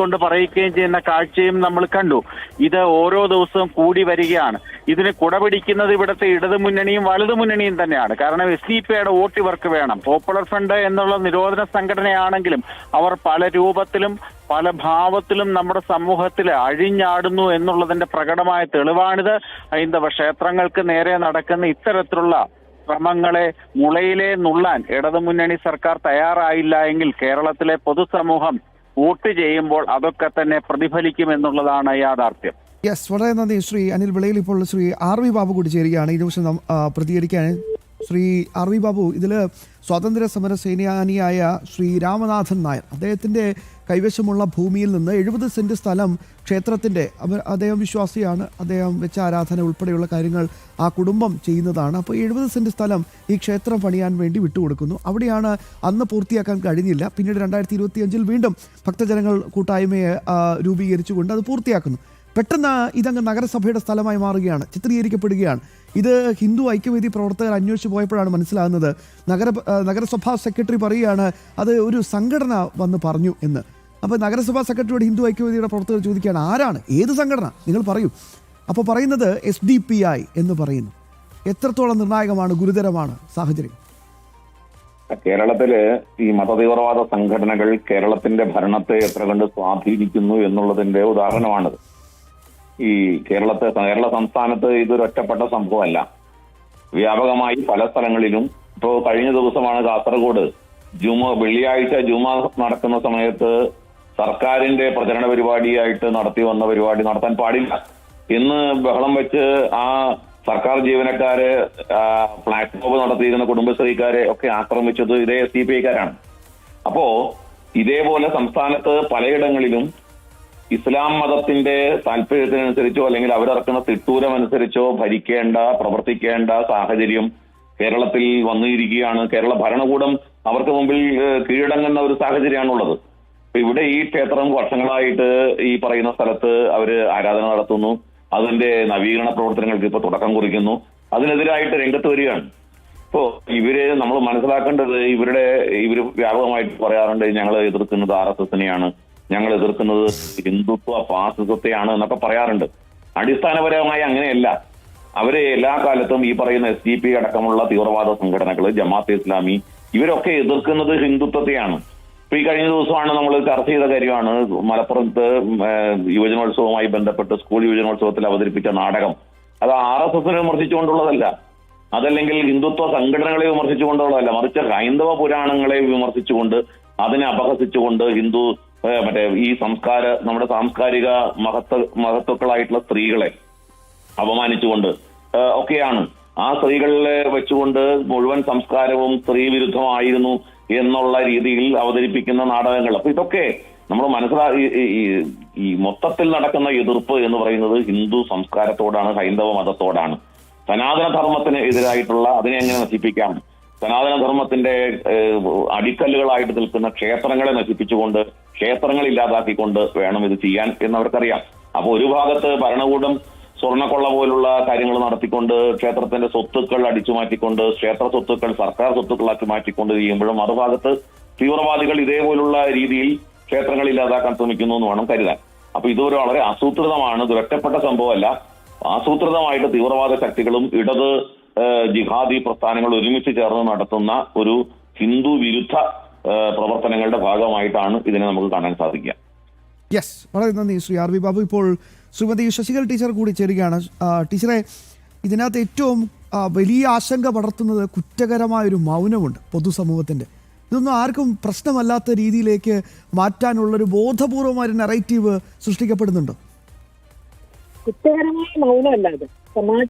കൊണ്ട് പറയിക്കുകയും ചെയ്യുന്ന കാഴ്ചയും നമ്മൾ കണ്ടു. ഇത് ഓരോ ദിവസവും കൂടി വരികയാണ്. ഇതിന് കുടപിടിക്കുന്നത് ഇവിടുത്തെ ഇടതു മുന്നണിയും വലതു മുന്നണിയും തന്നെയാണ്. കാരണം എസ് ഡി പിയുടെ വോട്ട് ഇവർക്ക് വേണം. പോപ്പുലർ ഫ്രണ്ട് എന്നുള്ള നിരോധന സംഘടനയാണെങ്കിലും അവർ പല രൂപത്തിലും പല ഭാവത്തിലും നമ്മുടെ സമൂഹത്തിൽ അഴിഞ്ഞാടുന്നു എന്നുള്ളതിന്റെ പ്രകടമായ തെളിവാണിത്. ഹൈന്ദവ ക്ഷേത്രങ്ങൾക്ക് നേരെ നടക്കുന്ന ഇത്തരത്തിലുള്ള ശ്രമങ്ങളെ മുളയിലെ നുള്ളാൻ ഇടതുമുന്നണി സർക്കാർ തയ്യാറായില്ല എങ്കിൽ കേരളത്തിലെ പൊതുസമൂഹം വോട്ട് ചെയ്യുമ്പോൾ അതൊക്കെ തന്നെ പ്രതിഫലിക്കുമെന്നുള്ളതാണ് യാഥാർത്ഥ്യം. യെസ് വളരെ നന്ദി ശ്രീ അനിൽ വിളയിൽ ഇപ്പോൾ ശ്രീ ആർ വി ബാബു കൂടി ചേരുകയാണ്. ഈ ദിവസം പ്രതികരിക്കാൻ ശ്രീ ആർ വി ബാബു ഇതിൽ സ്വാതന്ത്ര്യ സമര സേനാനിയായ ശ്രീ രാമനാഥൻ നായർ അദ്ദേഹത്തിന്റെ കൈവശമുള്ള ഭൂമിയിൽ നിന്ന് എഴുപത് സെന്റ് സ്ഥലം ക്ഷേത്രത്തിന്റെ അദ്ദേഹം വിശ്വാസിയാണ് അദ്ദേഹം വെച്ച ആരാധന ഉൾപ്പെടെയുള്ള കാര്യങ്ങൾ ആ കുടുംബം ചെയ്യുന്നതാണ്. അപ്പോൾ എഴുപത് സെന്റ് സ്ഥലം ഈ ക്ഷേത്രം പണിയാൻ വേണ്ടി വിട്ടുകൊടുക്കുന്നു. അവിടെയാണ് അന്ന് പൂർത്തിയാക്കാൻ കഴിഞ്ഞില്ല. പിന്നീട് രണ്ടായിരത്തി ഇരുപത്തിയഞ്ചിൽ വീണ്ടും ഭക്തജനങ്ങൾ കൂട്ടായ്മയെ രൂപീകരിച്ചുകൊണ്ട് അത് പൂർത്തിയാക്കുന്നു. പെട്ടെന്ന് ഇതങ്ങ് നഗരസഭയുടെ സ്ഥലമായി മാറുകയാണ് ചിത്രീകരിക്കപ്പെടുകയാണ്. ഇത് ഹിന്ദു ഐക്യവേദി പ്രവർത്തകർ അന്വേഷിച്ച് പോയപ്പോഴാണ് മനസ്സിലാകുന്നത്. നഗര നഗരസഭാ സെക്രട്ടറി പറയുകയാണ് അത് ഒരു സംഘടന വന്ന് പറഞ്ഞു എന്ന്. അപ്പോൾ നഗരസഭാ സെക്രട്ടറിയോട് ഹിന്ദു ഐക്യവേദിയുടെ പ്രവർത്തകർ ചോദിക്കുകയാണ് ആരാണ്? ഏത് സംഘടന? നിങ്ങൾ പറയൂ. അപ്പോൾ പറയുന്നത് എസ് ഡി പി ഐ എന്ന് പറയുന്നു. എത്രത്തോളം നിർണായകമാണ് ഗുരുതരമാണ് സാഹചര്യം? കേരളത്തിൽ ഈ മതതീവ്രവാദ സംഘടനകൾ കേരളത്തിന്റെ ഭരണത്തെ എത്ര കണ്ട് സ്വാധീനിക്കുന്നു എന്നുള്ളതിന്റെ ഉദാഹരണമാണിത്. ഈ കേരളത്തെ കേരള സംസ്ഥാനത്ത് ഇതൊരു ഒറ്റപ്പെട്ട സംഭവമല്ല. വ്യാപകമായി പല സ്ഥലങ്ങളിലും ഇപ്പോ കഴിഞ്ഞ ദിവസമാണ് കാസർഗോഡ്. ജുമ വെള്ളിയാഴ്ച ജുമ നടക്കുന്ന സമയത്ത് സർക്കാരിന്റെ പ്രചരണ പരിപാടിയായിട്ട് നടത്തി വന്ന പരിപാടി നടത്താൻ പാടില്ല. ഇന്ന് ബഹളം വെച്ച് ആ സർക്കാർ ജീവനക്കാര് പ്ലാറ്റ്ഫോം നടത്തിയിരുന്ന കുടുംബശ്രീക്കാരെ ഒക്കെ ആക്രമിച്ചത് ഇതേ സി പി ഐക്കാരാണ്. അപ്പോ ഇതേപോലെ സംസ്ഥാനത്ത് പലയിടങ്ങളിലും ഇസ്ലാം മതത്തിന്റെ താല്പര്യത്തിനനുസരിച്ചോ അല്ലെങ്കിൽ അവരിറക്കുന്ന തിട്ടൂരം അനുസരിച്ചോ ഭരിക്കേണ്ട പ്രവർത്തിക്കേണ്ട സാഹചര്യം കേരളത്തിൽ വന്നിരിക്കുകയാണ്. കേരള ഭരണകൂടം അവർക്ക് മുമ്പിൽ കീഴടങ്ങുന്ന ഒരു സാഹചര്യമാണുള്ളത്. ഇവിടെ ഈ ക്ഷേത്രം വർഷങ്ങളായിട്ട് ഈ പറയുന്ന സ്ഥലത്ത് അവർ ആരാധന നടത്തുന്നു. അതിന്റെ നവീകരണ പ്രവർത്തനങ്ങൾക്ക് ഇപ്പൊ തുടക്കം കുറിക്കുന്നു. അതിനെതിരായിട്ട് രംഗത്ത് വരികയാണ്. ഇപ്പോ ഇവർ നമ്മൾ മനസ്സിലാക്കേണ്ടത് ഇവരുടെ ഇവർ വ്യാപകമായിട്ട് പറയാറുണ്ട് ഞങ്ങൾ എതിർക്കുന്നത് ആർ എസ് എസിനെയാണ്. ഞങ്ങൾ എതിർക്കുന്നത് ഹിന്ദുത്വ ഫാസിസത്തെയാണ് എന്നൊക്കെ പറയാറുണ്ട്. അടിസ്ഥാനപരമായി അങ്ങനെയല്ല. അവരെ എല്ലാ കാലത്തും ഈ പറയുന്ന എസ് ഡി പി അടക്കമുള്ള തീവ്രവാദ സംഘടനകൾ ജമാഅത്ത് ഇസ്ലാമി ഇവരൊക്കെ എതിർക്കുന്നത് ഹിന്ദുത്വത്തെയാണ്. ഇപ്പൊ ഈ കഴിഞ്ഞ ദിവസമാണ് നമ്മൾ ചർച്ച ചെയ്ത കാര്യമാണ് മലപ്പുറത്ത് യുവജനോത്സവവുമായി ബന്ധപ്പെട്ട് സ്കൂൾ യുവജനോത്സവത്തിൽ അവതരിപ്പിച്ച നാടകം. അത് ആർ എസ് എസിനെ വിമർശിച്ചുകൊണ്ടുള്ളതല്ല. അതല്ലെങ്കിൽ ഹിന്ദുത്വ സംഘടനകളെ വിമർശിച്ചുകൊണ്ടുള്ളതല്ല. മറിച്ച് ഹൈന്ദവ പുരാണങ്ങളെ വിമർശിച്ചുകൊണ്ട് അതിനെ അപഹസിച്ചുകൊണ്ട് ഹിന്ദു മറ്റേ ഈ സംസ്കാര നമ്മുടെ സാംസ്കാരിക മഹത്വ മഹത്വക്കളായിട്ടുള്ള സ്ത്രീകളെ അപമാനിച്ചുകൊണ്ട് ഒക്കെയാണ്. ആ സ്ത്രീകളെ വെച്ചുകൊണ്ട് മുഴുവൻ സംസ്കാരവും സ്ത്രീ വിരുദ്ധമായിരുന്നു എന്നുള്ള രീതിയിൽ അവതരിപ്പിക്കുന്ന നാടകങ്ങൾ. അപ്പൊ ഇതൊക്കെ നമ്മൾ മനസ്സിലാ ഈ- മൊത്തത്തിൽ നടക്കുന്ന എതിർപ്പ് എന്ന് പറയുന്നത് ഹിന്ദു സംസ്കാരത്തോടാണ് ഹൈന്ദവ മതത്തോടാണ്. സനാതന ധർമ്മത്തിന് എതിരായിട്ടുള്ള അതിനെ എങ്ങനെ നശിപ്പിക്കാം? സനാതന ധർമ്മത്തിന്റെ ഏഹ്, അടിക്കല്ലുകളായിട്ട് നിൽക്കുന്ന ക്ഷേത്രങ്ങളെ നശിപ്പിച്ചുകൊണ്ട് ക്ഷേത്രങ്ങൾ ഇല്ലാതാക്കിക്കൊണ്ട് വേണം ഇത് ചെയ്യാൻ എന്ന് അവർക്കറിയാം അപ്പൊ ഒരു ഭാഗത്ത് ഭരണകൂടം സ്വർണക്കൊള്ള പോലുള്ള കാര്യങ്ങൾ നടത്തിക്കൊണ്ട് ക്ഷേത്രത്തിന്റെ സ്വത്തുക്കൾ അടിച്ചു മാറ്റിക്കൊണ്ട് ക്ഷേത്ര സ്വത്തുക്കൾ സർക്കാർ സ്വത്തുക്കളാക്കി മാറ്റിക്കൊണ്ട് ചെയ്യുമ്പോഴും മറുഭാഗത്ത് തീവ്രവാദികൾ ഇതേപോലുള്ള രീതിയിൽ ക്ഷേത്രങ്ങൾ ഇല്ലാതാക്കാൻ ശ്രമിക്കുന്നു എന്ന് വേണം കരുതാൻ. അപ്പൊ ഒരു വളരെ ആസൂത്രിതമാണ് ഇത് ഒറ്റപ്പെട്ട സംഭവമല്ല. ആസൂത്രിതമായിട്ട് തീവ്രവാദ ശക്തികളും ഇടത് ജിഹാദി പ്രസ്ഥാനങ്ങൾ ഒരുമിച്ച് ചേർന്ന് നടത്തുന്ന ഒരു ഹിന്ദു വിരുദ്ധ പ്രവർത്തനങ്ങളുടെ ഭാഗമായിട്ടാണ് ഇതിനെ നമുക്ക് കാണാൻ സാധിക്കുക. യെസ് വളരെ നന്ദി ശ്രീ ആർ വി ബാബു. ഇപ്പോൾ ശ്രീമതി ശശികല ടീച്ചർ കൂടി ചേരുകയാണ്. ടീച്ചറെ ഇതിനകത്ത് ഏറ്റവും വലിയ ആശങ്ക പടർത്തുന്നത് കുറ്റകരമായൊരു മൗനമുണ്ട് പൊതുസമൂഹത്തിന്റെ ഇതൊന്നും ആർക്കും പ്രശ്നമല്ലാത്ത രീതിയിലേക്ക് മാറ്റാനുള്ളൊരു ബോധപൂർവമായ നെറേറ്റീവ് സൃഷ്ടിക്കപ്പെടുന്നുണ്ടോ? കുറ്റകരമായ മൗനമല്ലാതെ സമാജ